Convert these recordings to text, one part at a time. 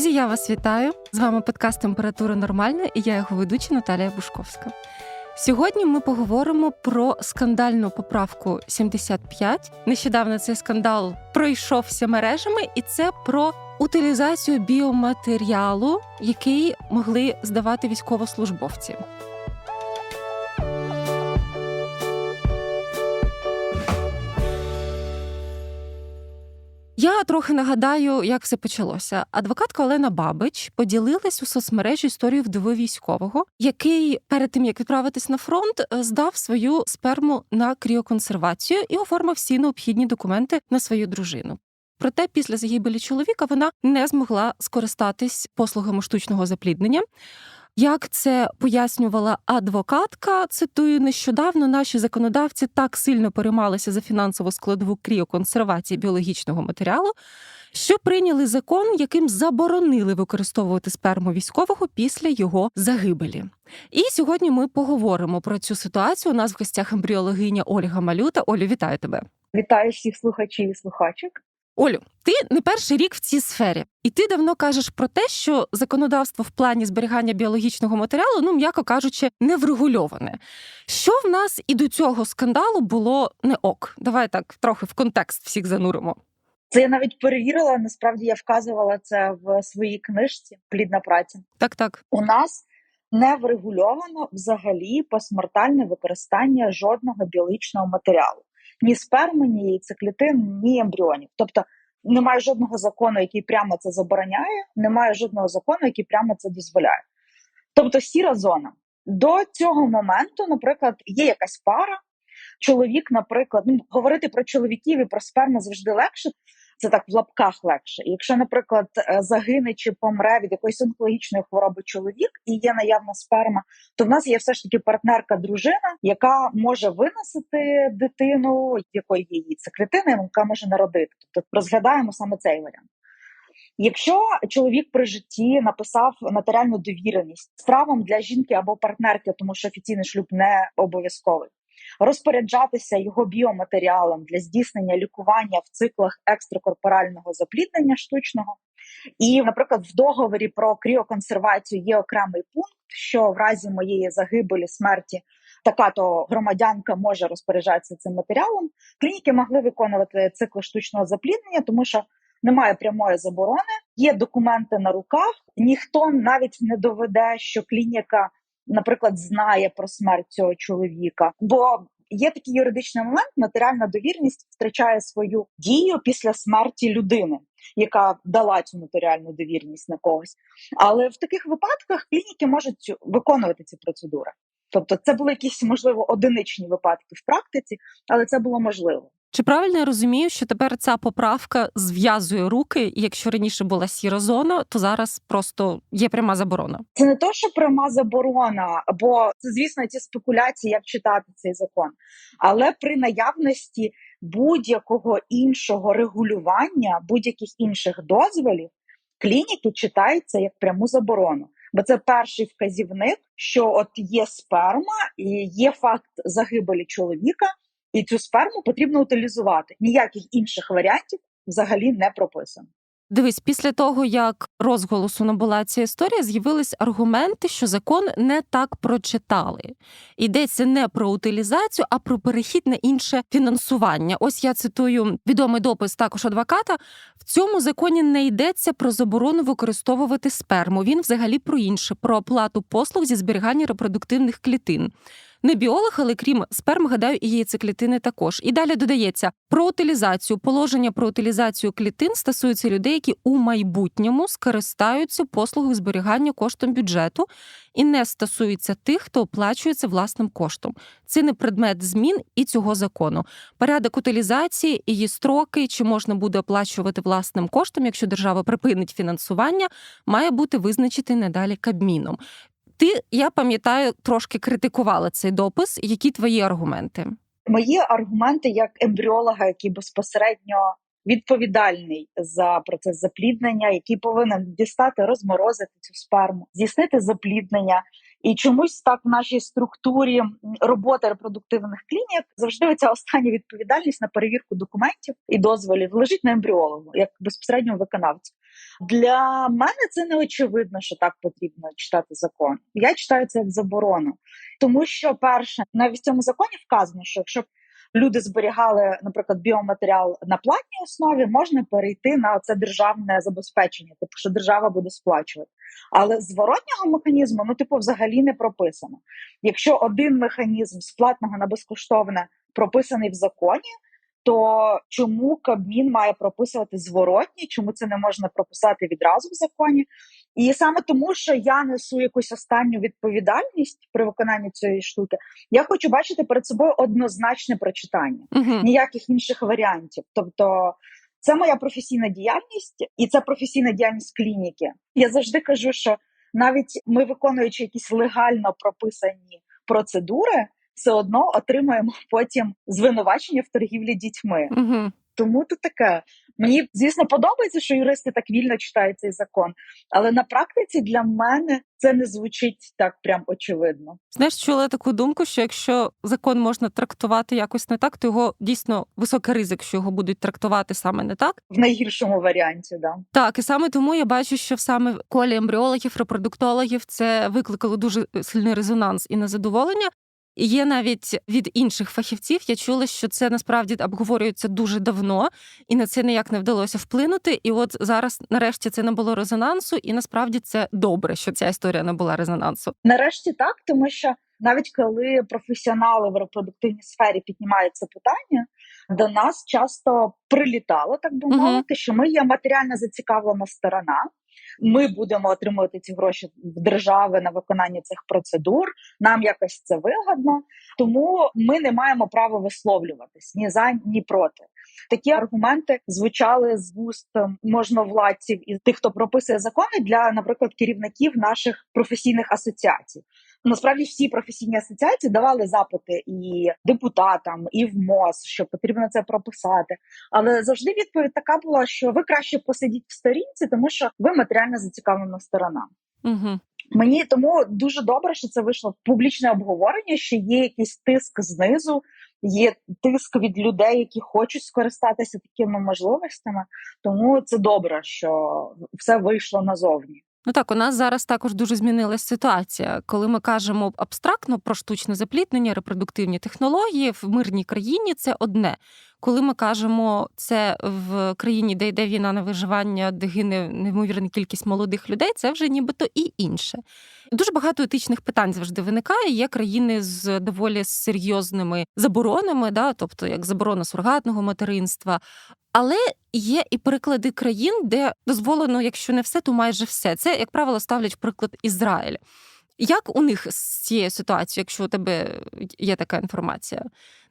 Друзі, я вас вітаю. З вами подкаст Температура нормальна і я його ведуча Наталія Бушковська. Сьогодні ми поговоримо про скандальну поправку 75. Нещодавно цей скандал пройшовся мережами, і це про утилізацію біоматеріалу, який могли здавати військовослужбовці. Я трохи нагадаю, як все почалося. Адвокатка Олена Бабич поділилась у соцмережі історію вдови військового, який перед тим як відправитись на фронт, е, здав свою сперму на кріоконсервацію і оформив всі необхідні документи на свою дружину. Проте після загибелі чоловіка вона не змогла скористатись послугами штучного запліднення. Як це пояснювала адвокатка, цитую нещодавно, наші законодавці так сильно переймалися за фінансову складову кріоконсервації біологічного матеріалу, що прийняли закон, яким заборонили використовувати сперму військового після його загибелі. І сьогодні ми поговоримо про цю ситуацію. У нас в гостях ембріологиня Ольга Малюта. Олю, вітаю тебе. Вітаю всіх слухачів і слухачок. Олю, ти не перший рік в цій сфері, і ти давно кажеш про те, що законодавство в плані зберігання біологічного матеріалу, ну м'яко кажучи, не врегульоване. Що в нас і до цього скандалу було не ок? Давай так трохи в контекст всіх зануримо. Це я навіть перевірила. Насправді я вказувала це в своїй книжці Плідна праця. Так, так. У нас не врегульовано взагалі посмертальне використання жодного біологічного матеріалу ні сперми, ні яйцеклітин, ні ембріонів. Тобто немає жодного закону, який прямо це забороняє, немає жодного закону, який прямо це дозволяє. Тобто, сіра зона. До цього моменту, наприклад, є якась пара. Чоловік, наприклад, ну говорити про чоловіків і про сперму завжди легше, це так в лапках легше. Якщо, наприклад, е, загине чи помре від якоїсь онкологічної хвороби чоловік і є наявна сперма, то в нас є все ж таки партнерка, дружина, яка може виносити дитину, якої є її це клітина, яка може народити. Тобто розглядаємо саме цей варіант. Якщо чоловік при житті написав нотаріальну довіреність з правом для жінки або партнерки, тому що офіційний шлюб не обов'язковий, розпоряджатися його біоматеріалом для здійснення лікування в циклах екстракорпорального запліднення штучного. І, наприклад, в договорі про кріоконсервацію є окремий пункт, що в разі моєї загибелі смерті така то громадянка може розпоряджатися цим матеріалом. Клініки могли виконувати цикл штучного запліднення, тому що немає прямої заборони, є документи на руках. Ніхто навіть не доведе, що клініка наприклад, знає про смерть цього чоловіка. Бо є такий юридичний момент, матеріальна довірність втрачає свою дію після смерті людини, яка дала цю нотаріальну довірність на когось. Але в таких випадках клініки можуть виконувати ці процедури. Тобто, це були якісь можливо одиничні випадки в практиці, але це було можливо. Чи правильно я розумію, що тепер ця поправка зв'язує руки, і якщо раніше була сіра зона, то зараз просто є пряма заборона? Це не то, що пряма заборона, бо це, звісно, ці спекуляції, як читати цей закон, але при наявності будь-якого іншого регулювання, будь-яких інших дозволів, клініки читаються як пряму заборону. Бо це перший вказівник, що от є сперма і є факт загибелі чоловіка і цю сперму потрібно утилізувати. Ніяких інших варіантів взагалі не прописано. Дивись, після того як розголосу набула ця історія, з'явились аргументи, що закон не так прочитали. Йдеться не про утилізацію, а про перехід на інше фінансування. Ось я цитую відомий допис також адвоката. В цьому законі не йдеться про заборону використовувати сперму. Він взагалі про інше, про оплату послуг зі зберігання репродуктивних клітин не біолог, але крім сперм, гадаю, і яйцеклітини також. І далі додається про утилізацію. Положення про утилізацію клітин стосуються людей, які у майбутньому скористаються послугою зберігання коштом бюджету і не стосується тих, хто оплачується власним коштом. Це не предмет змін і цього закону. Порядок утилізації, її строки, чи можна буде оплачувати власним коштом, якщо держава припинить фінансування, має бути визначений надалі Кабміном. Ти я пам'ятаю, трошки критикувала цей допис. Які твої аргументи? Мої аргументи як ембріолога, який безпосередньо відповідальний за процес запліднення, який повинен дістати, розморозити цю сперму, здійснити запліднення. І чомусь так в нашій структурі роботи репродуктивних клінік завжди ця остання відповідальність на перевірку документів і дозволів лежить на ембріологу як безпосередньо виконавцю. Для мене це не очевидно, що так потрібно читати закон. Я читаю це як заборону, тому що перше, навіть в цьому законі вказано, що якщо люди зберігали, наприклад, біоматеріал на платній основі, можна перейти на це державне забезпечення, типу, що держава буде сплачувати. Але зворотнього механізму, ну, типу, взагалі не прописано. Якщо один механізм з платного на безкоштовне прописаний в законі, то чому Кабмін має прописувати зворотні? Чому це не можна прописати відразу в законі? І саме тому, що я несу якусь останню відповідальність при виконанні цієї штуки, я хочу бачити перед собою однозначне прочитання, Угу. ніяких інших варіантів. Тобто, це моя професійна діяльність, і це професійна діяльність клініки. Я завжди кажу, що навіть ми, виконуючи якісь легально прописані процедури, все одно отримуємо потім звинувачення в торгівлі дітьми. Угу. Тому то таке. Мені звісно подобається, що юристи так вільно читають цей закон, але на практиці для мене це не звучить так прям очевидно. Знаєш, чула таку думку, що якщо закон можна трактувати якось не так, то його дійсно високий ризик, що його будуть трактувати саме не так. В найгіршому варіанті, да. Так, і саме тому я бачу, що в саме в колі ембріологів, репродуктологів це викликало дуже сильний резонанс і незадоволення. І є навіть від інших фахівців. Я чула, що це насправді обговорюється дуже давно, і на це ніяк не вдалося вплинути. І от зараз, нарешті, це набуло резонансу, і насправді це добре, що ця історія набула резонансу. Нарешті так, тому що навіть коли професіонали в репродуктивній сфері піднімають це питання, до нас часто прилітало, так би мовити, що ми є матеріально зацікавлена сторона. Ми будемо отримувати ці гроші в держави на виконання цих процедур. Нам якось це вигодно, тому ми не маємо права висловлюватись ні за ні проти. Такі аргументи звучали з вуст ем, можновладців і тих, хто прописує закони для, наприклад, керівників наших професійних асоціацій. Насправді всі професійні асоціації давали запити і депутатам, і в МОЗ, що потрібно це прописати. Але завжди відповідь така була, що ви краще посидіть в сторінці, тому що ви матеріально зацікавлена сторона. Угу. Мені тому дуже добре, що це вийшло в публічне обговорення, що є якийсь тиск знизу, є тиск від людей, які хочуть скористатися такими можливостями. Тому це добре, що все вийшло назовні. Ну так, у нас зараз також дуже змінилася ситуація. Коли ми кажемо абстрактно про штучне запліднення, репродуктивні технології в мирній країні, це одне. Коли ми кажемо це в країні, де йде війна на виживання, де гине неймовірна кількість молодих людей, це вже нібито і інше. Дуже багато етичних питань завжди виникає. Є країни з доволі серйозними заборонами, да, тобто як заборона сурогатного материнства. Але є і приклади країн, де дозволено, якщо не все, то майже все. Це, як правило, ставлять приклад Ізраїль. Як у них з цією ситуацією, якщо у тебе є така інформація?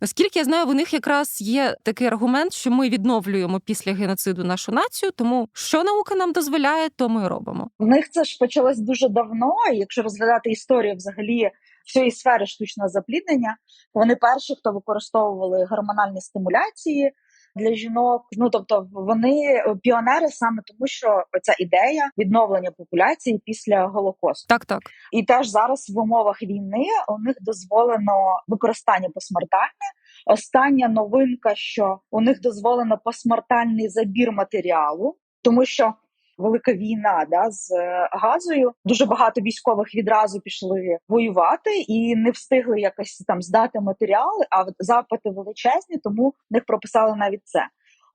Наскільки я знаю, у них якраз є такий аргумент, що ми відновлюємо після геноциду нашу націю, тому що наука нам дозволяє, то ми робимо. В них це ж почалось дуже давно. Якщо розглядати історію взагалі всієї сфери штучного запліднення, вони перші, хто використовували гормональні стимуляції для жінок. Ну тобто вони піонери саме тому, що ця ідея відновлення популяції після голокосту. Так, так. І теж зараз в умовах війни у них дозволено використання посмертальне. Остання новинка, що у них дозволено посмертальний забір матеріалу, тому що велика війна да, з е, газою. Дуже багато військових відразу пішли воювати і не встигли якось там здати матеріали. А запити величезні, тому в них прописали навіть це.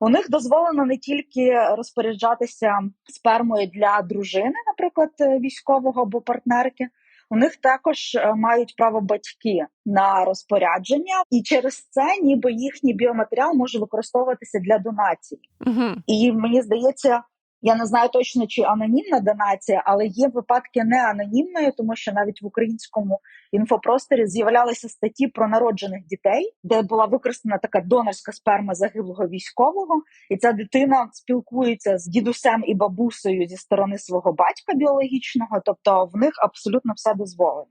У них дозволено не тільки розпоряджатися спермою для дружини, наприклад, е, військового або партнерки. У них також е, мають право батьки на розпорядження, і через це ніби їхній біоматеріал може використовуватися для донації. Угу. І мені здається, я не знаю точно, чи анонімна донація, але є випадки не анонімної, тому що навіть в українському інфопросторі з'являлися статті про народжених дітей, де була використана така донорська сперма загиблого військового, і ця дитина спілкується з дідусем і бабусею зі сторони свого батька біологічного, тобто в них абсолютно все дозволено.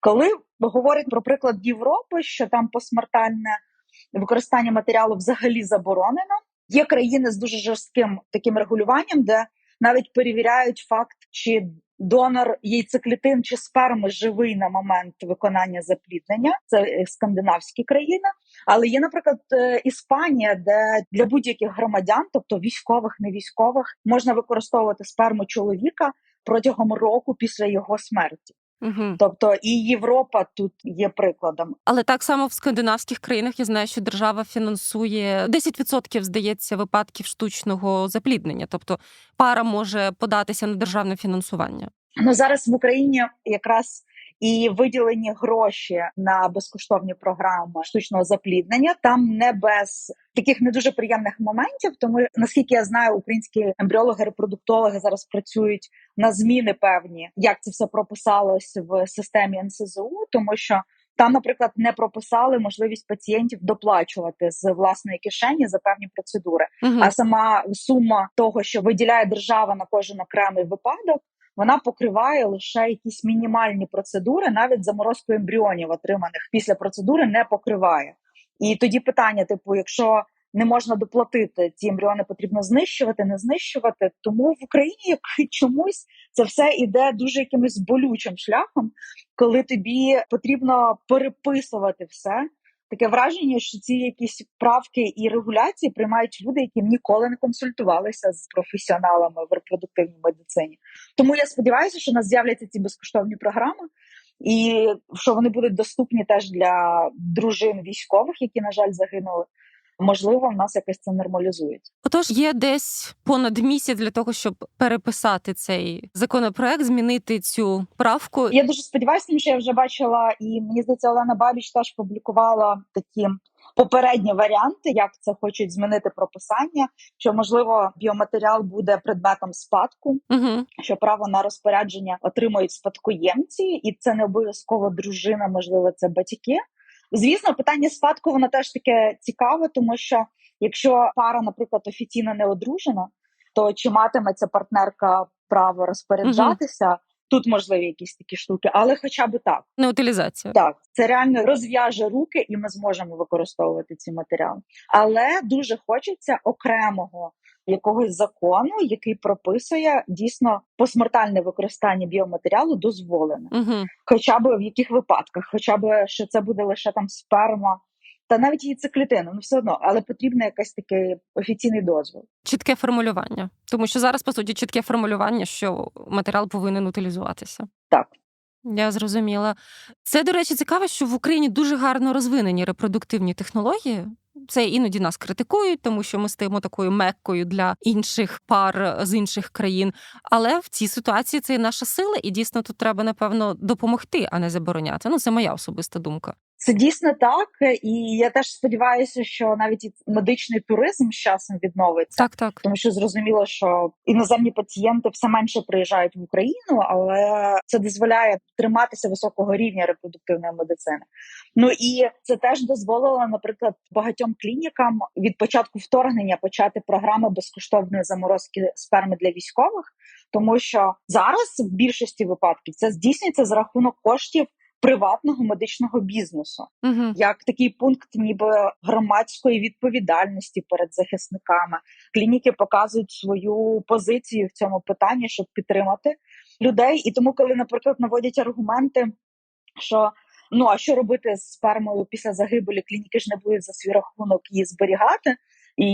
Коли говорять про приклад Європи, що там посмертальне використання матеріалу взагалі заборонено. Є країни з дуже жорстким таким регулюванням, де навіть перевіряють факт, чи донор яйцеклітин чи сперми живий на момент виконання запліднення. Це е, скандинавські країни. Але є, наприклад, е, Іспанія, де для будь-яких громадян, тобто військових, не військових, можна використовувати сперму чоловіка протягом року після його смерті. Угу. Тобто і Європа тут є прикладом. Але так само в скандинавських країнах я знаю, що держава фінансує 10%, здається, випадків штучного запліднення. Тобто пара може податися на державне фінансування. Ну зараз в Україні якраз і виділені гроші на безкоштовні програми штучного запліднення. Там не без таких не дуже приємних моментів. Тому наскільки я знаю, українські ембріологи, репродуктологи зараз працюють на зміни певні, як це все прописалось в системі НСЗУ, тому що. Там, наприклад, не прописали можливість пацієнтів доплачувати з власної кишені за певні процедури. Угу. А сама сума того, що виділяє держава на кожен окремий випадок, вона покриває лише якісь мінімальні процедури, навіть заморозку ембріонів, отриманих після процедури, не покриває. І тоді питання: типу, якщо не можна доплатити, ці ембріони потрібно знищувати, не знищувати. Тому в Україні як чомусь це все іде дуже якимось болючим шляхом, коли тобі потрібно переписувати все. Таке враження, що ці якісь правки і регуляції приймають люди, які ніколи не консультувалися з професіоналами в репродуктивній медицині. Тому я сподіваюся, що у нас з'являться ці безкоштовні програми, і що вони будуть доступні теж для дружин військових, які на жаль загинули. Можливо, в нас якось це нормалізується. Отож, є десь понад місяць для того, щоб переписати цей законопроект, змінити цю правку. Я дуже сподіваюся, тому що я вже бачила, і мені здається, Олена Бабіч теж публікувала такі попередні варіанти, як це хочуть змінити прописання. Що можливо біоматеріал буде предметом спадку, Угу. що право на розпорядження отримують спадкоємці, і це не обов'язково дружина, можливо, це батьки. Звісно, питання спадку воно теж таке цікаве, тому що якщо пара, наприклад, офіційно не одружена, то чи матиме ця партнерка право розпоряджатися? Тут можливі якісь такі штуки, але хоча б так. Не утилізація. Так, це реально розв'яже руки, і ми зможемо використовувати ці матеріали. Але дуже хочеться окремого якогось закону, який прописує дійсно посмертальне використання біоматеріалу дозволене, Угу. хоча б в яких випадках, хоча б що це буде лише там сперма. Та навіть її яйцеклітина, ну все одно, але потрібен якийсь такий офіційний дозвіл. Чітке формулювання, тому що зараз по суті чітке формулювання, що матеріал повинен утилізуватися. Так. Я зрозуміла. Це, до речі, цікаво, що в Україні дуже гарно розвинені репродуктивні технології. Це іноді нас критикують, тому що ми стаємо такою меккою для інших пар з інших країн. Але в цій ситуації це і наша сила, і дійсно тут треба напевно допомогти, а не забороняти. Ну це моя особиста думка. Це дійсно так, і я теж сподіваюся, що навіть і медичний туризм з часом відновиться. Так, так. Тому що зрозуміло, що іноземні пацієнти все менше приїжджають в Україну, але це дозволяє триматися високого рівня репродуктивної медицини. Ну і це теж дозволило, наприклад, багатьом клінікам від початку вторгнення почати програми безкоштовної заморозки сперми для військових, тому що зараз в більшості випадків це здійснюється за рахунок коштів. Приватного медичного бізнесу Угу. як такий пункт, ніби громадської відповідальності перед захисниками. Клініки показують свою позицію в цьому питанні, щоб підтримати людей. І тому, коли, наприклад, наводять аргументи, що ну а що робити з спермою після загибелі, клініки ж не будуть за свій рахунок її зберігати. І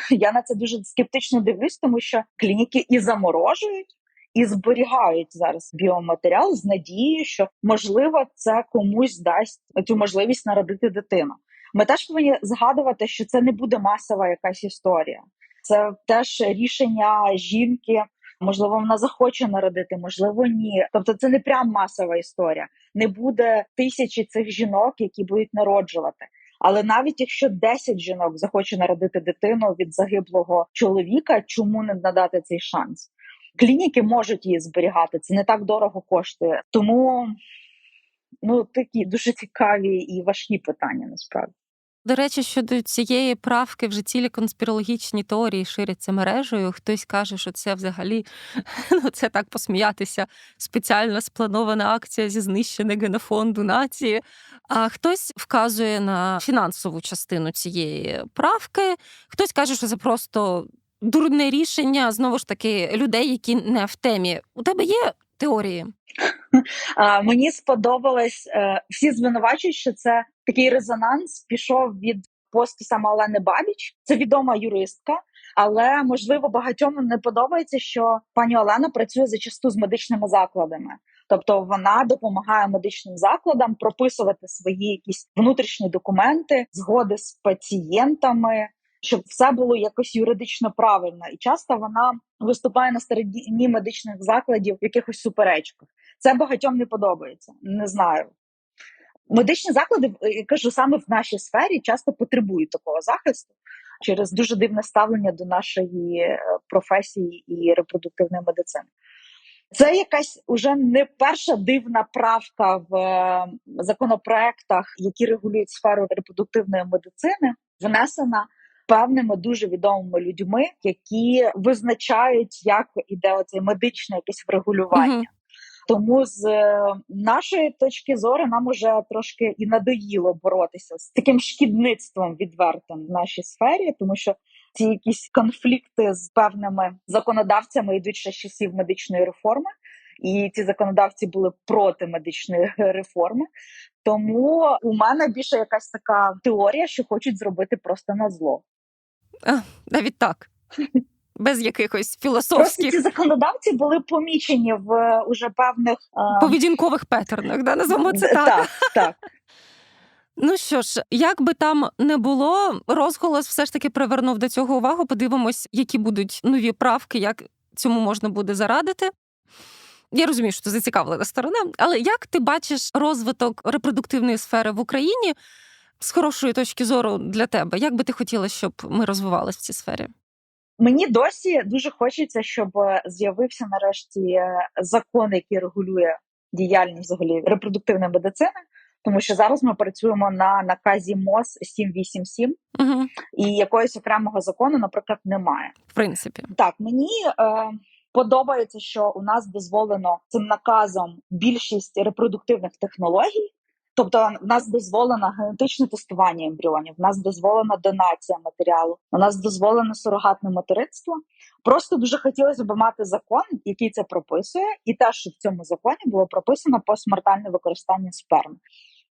я на це дуже скептично дивлюсь, тому що клініки і заморожують. І зберігають зараз біоматеріал з надією, що можливо це комусь дасть цю можливість народити дитину. Ми теж повинні згадувати, що це не буде масова якась історія. Це теж рішення жінки. Можливо, вона захоче народити, можливо, ні. Тобто, це не прям масова історія. Не буде тисячі цих жінок, які будуть народжувати. Але навіть якщо 10 жінок захоче народити дитину від загиблого чоловіка, чому не надати цей шанс? Клініки можуть її зберігати, це не так дорого коштує. Тому ну такі дуже цікаві і важкі питання насправді. До речі, щодо цієї правки вже цілі конспірологічні теорії ширяться мережею. Хтось каже, що це взагалі ну це так посміятися. Спеціально спланована акція зі знищення генофонду нації. А хтось вказує на фінансову частину цієї правки, хтось каже, що це просто дурне рішення знову ж таки людей, які не в темі. У тебе є теорії? Мені сподобалось, е, всі звинувачують, що це такий резонанс пішов від посту саме Олени Бабіч. Це відома юристка, але можливо багатьом не подобається, що пані Олена працює зачасту з медичними закладами. Тобто вона допомагає медичним закладам прописувати свої якісь внутрішні документи, згоди з пацієнтами, щоб все було якось юридично правильно. І часто вона виступає на стороні медичних закладів в якихось суперечках. Це багатьом не подобається. Не знаю. Медичні заклади, я кажу, саме в нашій сфері часто потребують такого захисту через дуже дивне ставлення до нашої е, професії і репродуктивної медицини. Це якась уже не перша дивна правка в е, законопроектах, які регулюють сферу репродуктивної медицини, внесена певними дуже відомими людьми, які визначають, як іде оце медичне якесь врегулювання. Мгм. Тому з е, нашої точки зору нам уже трошки і надоїло боротися з таким шкідництвом відвертим в нашій сфері, тому що ці якісь конфлікти з певними законодавцями йдуть ще з часів медичної реформи, і ці законодавці були проти медичної реформи. Тому у мене більше якась така теорія, що хочуть зробити просто на зло. Навіть так. Без якихось Просто філософських ці законодавці були помічені в е, уже певних е, поведінкових петернах, да, називаємо це так. так, так. Ну що ж, як би там не було, розголос все ж таки привернув до цього увагу. Подивимось, які будуть нові правки, як цьому можна буде зарадити. Я розумію, що це зацікавлена сторона, але як ти бачиш розвиток репродуктивної сфери в Україні з хорошої точки зору для тебе? Як би ти хотіла, щоб ми розвивалися в цій сфері? Мені досі дуже хочеться, щоб е, з'явився нарешті е, закон, який регулює діяльність взагалі репродуктивної медицини, тому що зараз ми працюємо на наказі МОЗ 787, Угу, і якогось окремого закону, наприклад, немає. в принципі. Так, мені е, подобається, що у нас дозволено цим наказом більшість репродуктивних технологій. Тобто, в нас дозволено генетичне тестування ембріонів, в нас дозволена донація матеріалу, у нас дозволено сурогатне материнство. Просто дуже хотілося б мати закон, який це прописує, і те, що в цьому законі було прописано посмертальне використання сперми.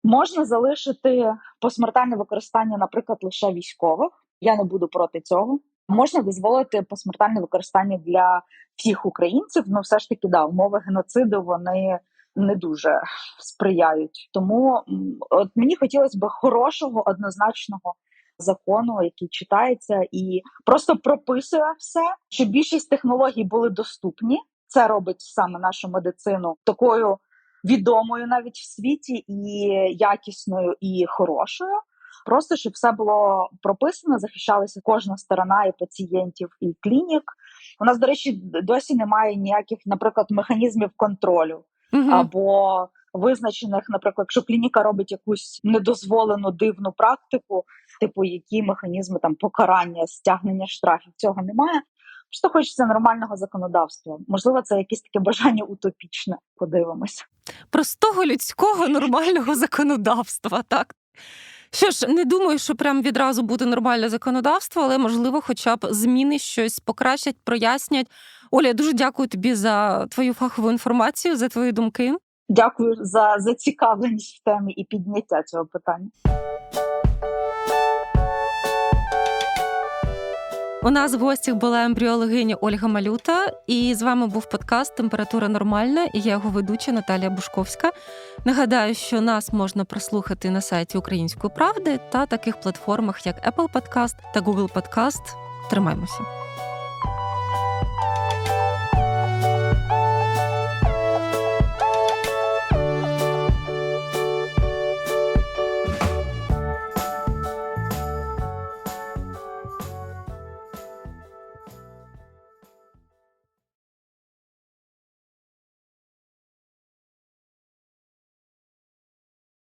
Можна залишити посмертальне використання, наприклад, лише військових. Я не буду проти цього. Можна дозволити посмертальне використання для всіх українців. Ну, все ж таки, да, умови геноциду вони не дуже сприяють. Тому от мені хотілося б хорошого однозначного закону, який читається і просто прописує все, щоб більшість технологій були доступні. Це робить саме нашу медицину такою відомою навіть в світі, і якісною, і хорошою. Просто щоб все було прописано, захищалася кожна сторона і пацієнтів, і клінік. У нас, до речі, досі немає ніяких, наприклад, механізмів контролю Угу. або визначених, наприклад, якщо клініка робить якусь недозволену дивну практику, типу які механізми там покарання, стягнення штрафів, цього немає. Просто хочеться нормального законодавства. Можливо, це якесь таке бажання утопічне. Подивимось. простого людського нормального законодавства. Так що ж, не думаю, що прям відразу буде нормальне законодавство, але можливо, хоча б зміни щось покращать, прояснять. Оля, дуже дякую тобі за твою фахову інформацію, за твої думки. Дякую за зацікавленість в темі і підняття цього питання. У нас в гостях була ембріологиня Ольга Малюта, і з вами був подкаст Температура нормальна. І я його ведуча Наталія Бушковська. Нагадаю, що нас можна прослухати на сайті Української правди та таких платформах, як Apple Podcast та Google Podcast. Тримаймося.